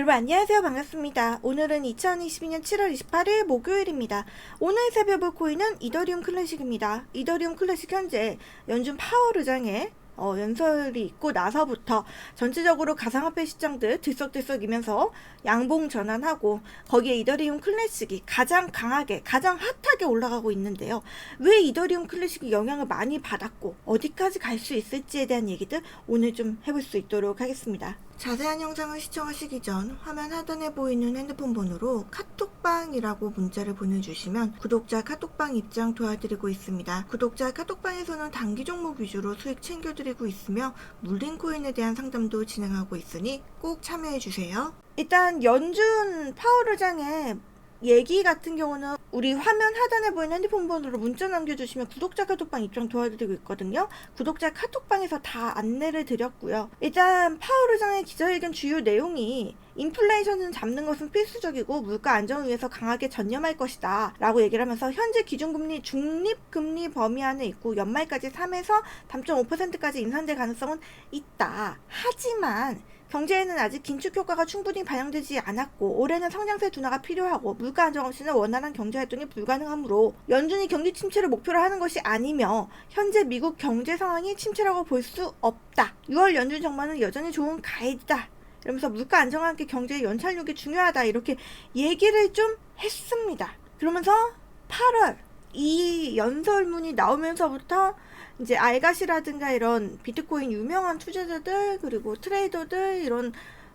여러분 안녕하세요 반갑습니다. 오늘은 2022년 7월 28일 목요일입니다. 오늘 살펴볼 코인은 이더리움 클래식입니다. 이더리움 클래식 현재 연준 의장의 어, 연설이 있고 나서부터 전체적으로 가상화폐 시장들 들썩들썩이면서 양봉 전환하고 거기에 이더리움 클래식이 가장 강하게 가장 핫하게 올라가고 있는데요. 왜 이더리움 클래식이 영향을 많이 받았고 어디까지 갈 수 있을지에 대한 얘기들 오늘 좀 해볼 수 있도록 하겠습니다. 자세한 영상을 시청하시기 전 화면 하단에 보이는 핸드폰 번호로 카톡방이라고 문자를 보내주시면 구독자 카톡방 입장 도와드리고 있습니다. 구독자 카톡방에서는 단기 종목 위주로 수익 챙겨드리고 있으며 물린 코인에 대한 상담도 진행하고 있으니 꼭 참여해주세요. 일단 연준 파월 의장의 얘기 같은 경우는 우리 화면 하단에 보이는 핸드폰 번호로 문자 남겨주시면 구독자 카톡방 입장 도와드리고 있거든요. 구독자 카톡방에서 다 안내를 드렸고요. 일단 파월 의장의 기자회견 주요 내용이 인플레이션을 잡는 것은 필수적이고 물가 안정을 위해서 강하게 전념할 것이다 라고 얘기를 하면서 현재 기준금리 중립금리 범위 안에 있고 연말까지 3에서 3.5%까지 인상될 가능성은 있다. 하지만 경제에는 아직 긴축 효과가 충분히 반영되지 않았고 올해는 성장세 둔화가 필요하고 물가 안정 없이는 원활한 경제 활동이 불가능하므로 연준이 경기 침체를 목표로 하는 것이 아니며 현재 미국 경제 상황이 침체라고 볼 수 없다. 6월 연준 정만은 여전히 좋은 가이드다. 이러면서 물가 안정과 함께 경제의 연착륙이 중요하다 이렇게 얘기를 좀 했습니다. 그러면서 8월 이 연설문이 나오면서부터 이제 알갓이라든가 이런 비트코인 유명한 투자자들 그리고 트레이더들 이런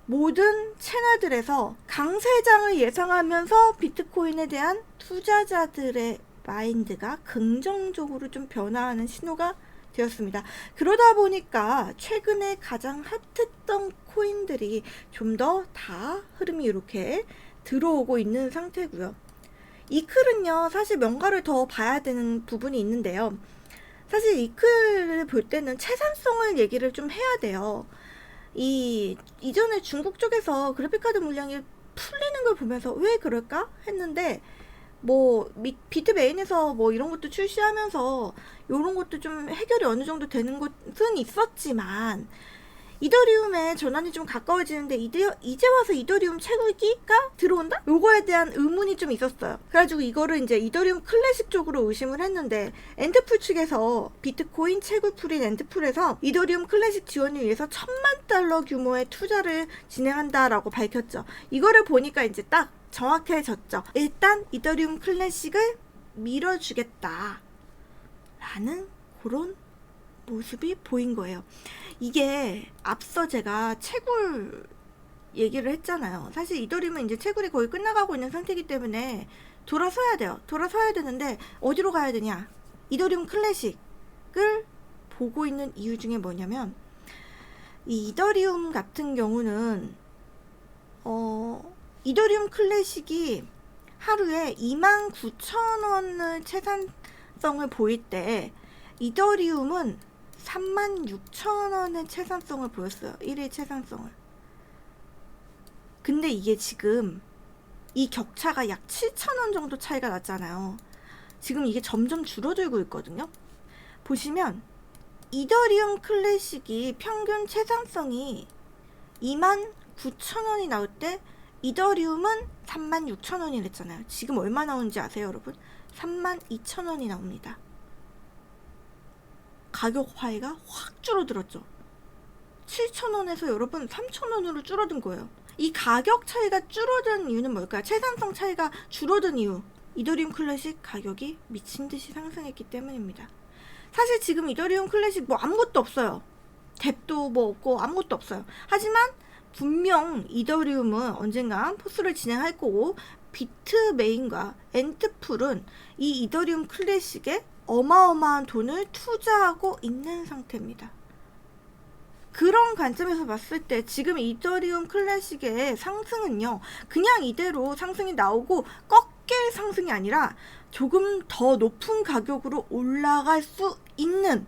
모든 채널들에서 강세장을 예상하면서 비트코인에 대한 투자자들의 마인드가 긍정적으로 좀 변화하는 신호가 되었습니다. 그러다 보니까 최근에 가장 핫했던 코인들이 좀 더 다 흐름이 이렇게 들어오고 있는 상태고요. 이클은요, 사실 명가를 더 봐야 되는 부분이 있는데요. 사실 이클을 볼 때는 채산성을 얘기를 좀 해야 돼요. 이 이전에 중국 쪽에서 그래픽카드 물량이 풀리는 걸 보면서 왜 그럴까 했는데 뭐 미, 비트 메인에서 뭐 이런 것도 출시하면서 이런 것도 좀 해결이 어느 정도 되는 것은 있었지만 이더리움의 전환이 좀 가까워지는데 이제, 이제 와서 이더리움 채굴기가 들어온다? 요거에 대한 의문이 좀 있었어요. 그래가지고 이거를 이제 이더리움 클래식 쪽으로 의심을 했는데 엔트풀 측에서 비트코인 채굴풀인 엔트풀에서 이더리움 클래식 지원을 위해서 천만 달러 규모의 투자를 진행한다라고 밝혔죠. 이거를 보니까 이제 딱 정확해졌죠. 일단 이더리움 클래식을 밀어주겠다. 라는 그런 모습이 보인 거예요. 이게 앞서 제가 채굴 얘기를 했잖아요. 사실 이더리움은 이제 채굴이 거의 끝나가고 있는 상태이기 때문에 돌아서야 돼요. 돌아서야 되는데 어디로 가야 되냐? 이더리움 클래식을 보고 있는 이유 중에 뭐냐면 이 이더리움 같은 경우는 어 이더리움 클래식이 하루에 29,000원을 채산성을 보일 때 이더리움은 36,000원의 채산성을 보였어요. 1일 채산성을. 근데 이게 지금 이 격차가 약 7,000원 정도 차이가 났잖아요. 지금 이게 점점 줄어들고 있거든요. 보시면 이더리움 클래식이 평균 채산성이 29,000원이 나올 때 이더리움은 36,000원이 랬잖아요. 지금 얼마 나오는지 아세요, 여러분? 32,000원이 나옵니다. 가격 화해가 확 줄어들었죠. 7,000원에서 여러분 3,000원으로 줄어든 거예요. 이 가격 차이가 줄어든 이유는 뭘까요? 채산성 차이가 줄어든 이유. 이더리움 클래식 가격이 미친 듯이 상승했기 때문입니다. 사실 지금 이더리움 클래식 뭐 아무것도 없어요. 뎁도 뭐 없고 아무것도 없어요. 하지만 분명 이더리움은 언젠간 포스를 진행할 거고 비트 메인과 엔트풀은 이 이더리움 클래식에 어마어마한 돈을 투자하고 있는 상태입니다. 그런 관점에서 봤을 때 지금 이더리움 클래식의 상승은요, 그냥 이대로 상승이 나오고 꺾일 상승이 아니라 조금 더 높은 가격으로 올라갈 수 있는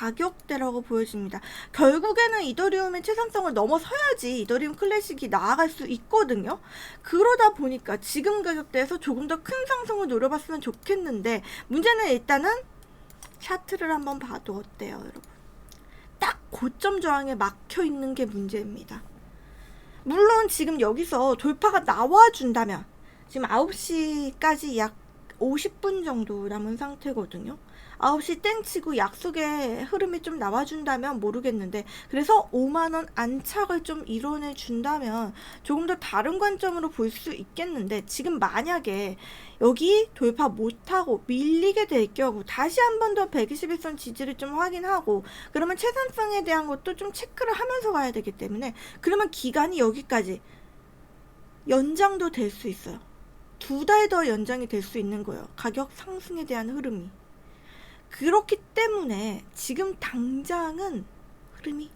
가격대라고 보여집니다. 결국에는 이더리움의 최선성을 넘어서야지 이더리움 클래식이 나아갈 수 있거든요. 그러다 보니까 지금 가격대에서 조금 더 큰 상승을 노려봤으면 좋겠는데 문제는 일단은 차트를 한번 봐도 어때요, 여러분? 딱 고점 저항에 막혀 있는 게 문제입니다. 물론 지금 여기서 돌파가 나와준다면 지금 9시까지 약 50분 정도 남은 상태거든요. 9시 땡 치고 약속의 흐름이 좀 나와준다면 모르겠는데 그래서 5만원 안착을 좀 이뤄내 준다면 조금 더 다른 관점으로 볼 수 있겠는데 지금 만약에 여기 돌파 못하고 밀리게 될 경우 다시 한 번 더 121선 지지를 좀 확인하고 그러면 최선성에 대한 것도 좀 체크를 하면서 가야 되기 때문에 그러면 기간이 여기까지 연장도 될 수 있어요. 두 달 더 연장이 될 수 있는 거예요. 가격 상승에 대한 흐름이. 그렇기 때문에 지금 당장은 흐름이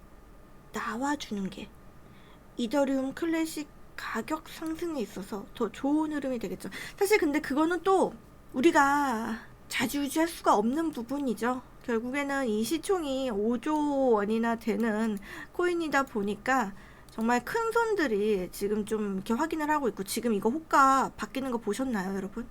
나와주는 게 이더리움 클래식 가격 상승에 있어서 더 좋은 흐름이 되겠죠. 사실 근데 그거는 또 우리가 자주유지할 수가 없는 부분이죠. 결국에는 이 시총이 5조 원이나 되는 코인이다 보니까 정말 큰 손들이 지금 좀 이렇게 확인을 하고 있고 지금 이거 호가 바뀌는 거 보셨나요, 여러분?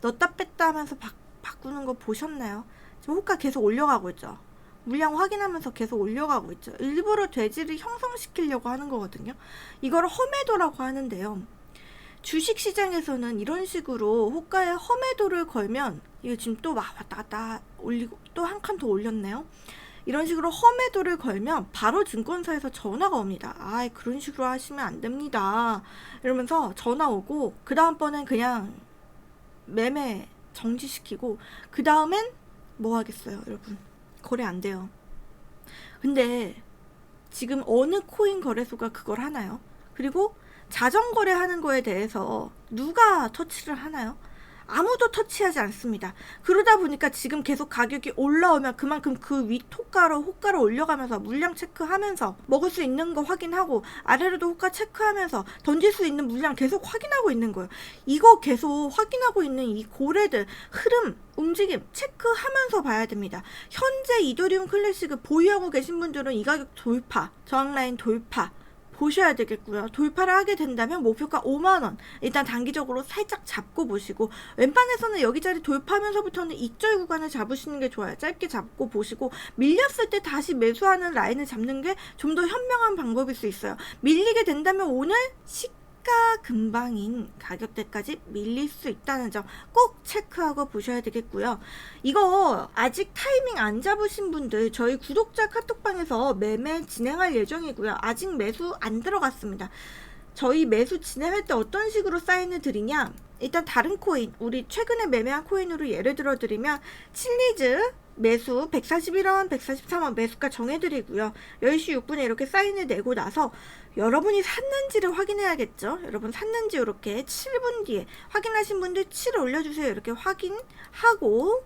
넣었다 뺐다 하면서 바, 바꾸는 거 보셨나요? 지금 호가 계속 올려가고 있죠. 물량 확인하면서 계속 올려가고 있죠. 일부러 돼지를 형성시키려고 하는 거거든요. 이걸 험해도라고 하는데요. 주식 시장에서는 이런 식으로 호가에 험해도를 걸면 이거 지금 또막 왔다 갔다 올리고 또 한 칸 더 올렸네요. 이런 식으로 험해도를 걸면 바로 증권사에서 전화가 옵니다. 아, 그런 식으로 하시면 안 됩니다. 이러면서 전화 오고 그 다음번엔 그냥 매매 정지시키고 그 다음엔 뭐 하겠어요, 여러분? 거래 안 돼요. 근데 지금 어느 코인 거래소가 그걸 하나요? 그리고 자전거래 하는 거에 대해서 누가 터치를 하나요? 아무도 터치하지 않습니다. 그러다 보니까 지금 계속 가격이 올라오면 그만큼 그 위 호가로 호가를 올려가면서 물량 체크하면서 먹을 수 있는 거 확인하고 아래로도 호가 체크하면서 던질 수 있는 물량 계속 확인하고 있는 거예요. 이거 계속 확인하고 있는 이 고래들 흐름 움직임 체크하면서 봐야 됩니다. 현재 이더리움 클래식을 보유하고 계신 분들은 이 가격 돌파, 저항 라인 돌파 보셔야 되겠고요. 돌파를 하게 된다면 목표가 5만 원. 일단 단기적으로 살짝 잡고 보시고 왼판에서는 여기 자리 돌파하면서부터는 익절 구간을 잡으시는 게 좋아요. 짧게 잡고 보시고 밀렸을 때 다시 매수하는 라인을 잡는 게 좀 더 현명한 방법일 수 있어요. 밀리게 된다면 오늘 시가 금방인 가격대까지 밀릴 수 있다는 점 꼭 체크하고 보셔야 되겠고요. 이거 아직 타이밍 안 잡으신 분들 저희 구독자 카톡방에서 매매 진행할 예정이고요. 아직 매수 안 들어갔습니다. 저희 매수 진행할 때 어떤 식으로 사인을 드리냐? 일단 다른 코인, 우리 최근에 매매한 코인으로 예를 들어 드리면 칠리즈 매수 141원, 143원 매수가 정해드리고요. 10시 6분에 이렇게 사인을 내고 나서 여러분이 샀는지를 확인해야겠죠. 여러분 샀는지 이렇게 7분 뒤에 확인하신 분들 7 올려주세요. 이렇게 확인하고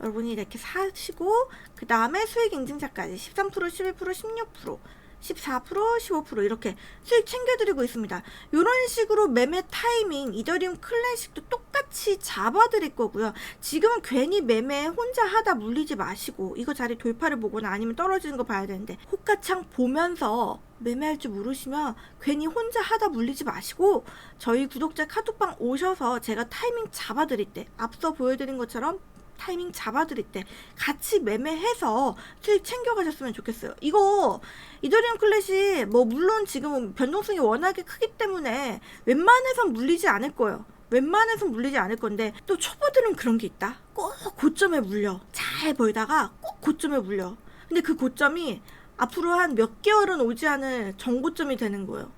여러분이 이렇게 사시고 그 다음에 수익 인증자까지 13%, 11%, 16% 14%, 15% 이렇게 수익 챙겨드리고 있습니다. 이런 식으로 매매 타이밍 이더리움 클래식도 똑같이 잡아드릴 거고요. 지금은 괜히 매매 혼자 하다 물리지 마시고 이거 자리 돌파를 보거나 아니면 떨어지는 거 봐야 되는데 호가창 보면서 매매할 줄 모르시면 괜히 혼자 하다 물리지 마시고 저희 구독자 카톡방 오셔서 제가 타이밍 잡아드릴 때 앞서 보여드린 것처럼 타이밍 잡아드릴 때 같이 매매해서 수익 챙겨가셨으면 좋겠어요. 이거 이더리움 클래식 뭐 물론 지금 변동성이 워낙에 크기 때문에 웬만해선 물리지 않을 거예요. 웬만해선 물리지 않을 건데 또 초보들은 그런 게 있다. 꼭 고점에 물려. 잘 벌다가 꼭 고점에 물려. 근데 그 고점이 앞으로 한 몇 개월은 오지 않을 정고점이 되는 거예요.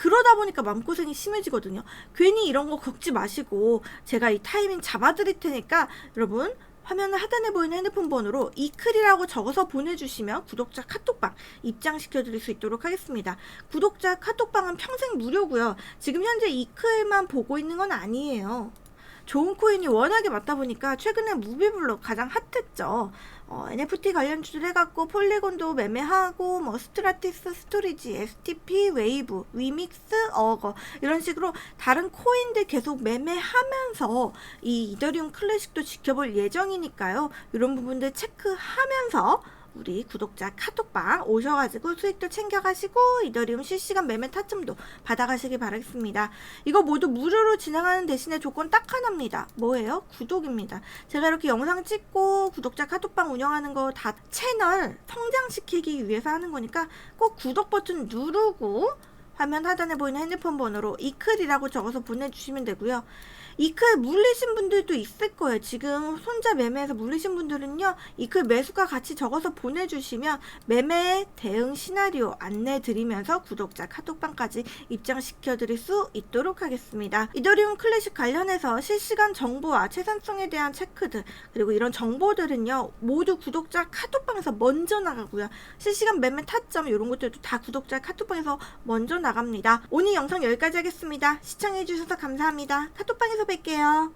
그러다 보니까 마음고생이 심해지거든요. 괜히 이런 거 겪지 마시고 제가 이 타이밍 잡아드릴 테니까 여러분 화면 하단에 보이는 핸드폰 번호로 이클이라고 적어서 보내주시면 구독자 카톡방 입장시켜 드릴 수 있도록 하겠습니다. 구독자 카톡방은 평생 무료고요. 지금 현재 이클만 보고 있는 건 아니에요. 좋은 코인이 워낙에 많다 보니까 최근에 무비블록 가장 핫했죠. 어, NFT 관련주들 해갖고 폴리곤도 매매하고 뭐 스트라티스 스토리지, STP, 웨이브, 위믹스, 어거 이런 식으로 다른 코인들 계속 매매하면서 이 이더리움 클래식도 지켜볼 예정이니까요. 이런 부분들 체크하면서 우리 구독자 카톡방 오셔가지고 수익도 챙겨가시고 이더리움 실시간 매매 타점도 받아가시기 바라겠습니다. 이거 모두 무료로 진행하는 대신에 조건 딱 하나입니다. 뭐예요? 구독입니다. 제가 이렇게 영상 찍고 구독자 카톡방 운영하는 거 다 채널 성장시키기 위해서 하는 거니까 꼭 구독 버튼 누르고 화면 하단에 보이는 핸드폰 번호로 이클이라고 적어서 보내주시면 되고요. 이클 물리신 분들도 있을 거예요. 지금 손자 매매에서 물리신 분들은요, 이클 매수가 같이 적어서 보내주시면 매매 대응 시나리오 안내 드리면서 구독자 카톡방까지 입장시켜 드릴 수 있도록 하겠습니다. 이더리움 클래식 관련해서 실시간 정보와 채산성에 대한 체크들, 그리고 이런 정보들은요, 모두 구독자 카톡방에서 먼저 나가고요. 실시간 매매 타점 이런 것들도 다 구독자 카톡방에서 먼저 나갑니다. 오늘 영상 여기까지 하겠습니다. 시청해주셔서 감사합니다. 카톡방에서 뵐게요.